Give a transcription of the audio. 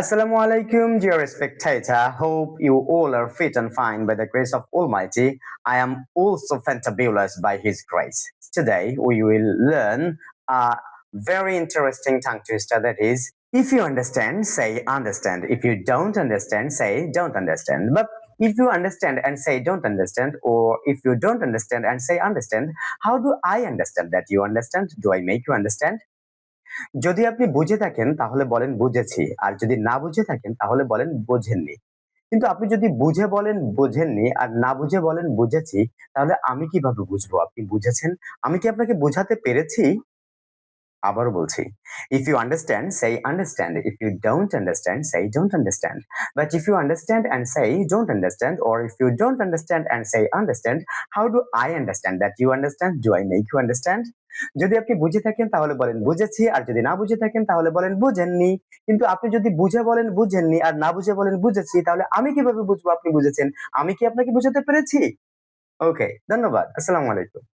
Assalamu alaikum, dear spectator. Hope you all are fit and fine by the grace of Almighty. I am also fantabulous by His grace. Today we will learn a very interesting tongue twister that is, if you understand, say understand. If you don't understand, say don't understand. But if you understand and say don't understand, or if you don't understand and say understand, how do I understand that you understand? Do I make you understand? যদি আপনি বুঝে থাকেন, তাহলে বলেন বুঝেছি। আর যদি না বুঝে থাকেন, তাহলে বলেন বোঝেননি। কিন্তু আপনি যদি বুঝে বলেন বোঝেননি আর না বুঝে বলেন বুঝেছি, তাহলে আমি কীভাবে বুঝব? আপনি বুঝেছেন? আমি কি আপনাকে বোঝাতে পেরেছি? আবারও বলছি if you understand say understand if you don't understand say don't understand but if you understand and say don't understand or if you don't understand and say understand how do I understand that you understand do I make you understand যদি আপনি বুঝে থাকেন, তাহলে বলেন বুঝেছি, আর যদি না বুঝে থাকেন, তাহলে বলেন বুঝেননি। কিন্তু আপনি যদি বুঝে বলেন বুঝেননি, আর না বুঝে বলেন বুঝেছি, তাহলে আমি কীভাবে বুঝব আপনি বুঝেছেন? আমি কি আপনাকে বুঝাতে পেরেছি? ওকে ধন্যবাদ, আসসালামু আলাইকুম।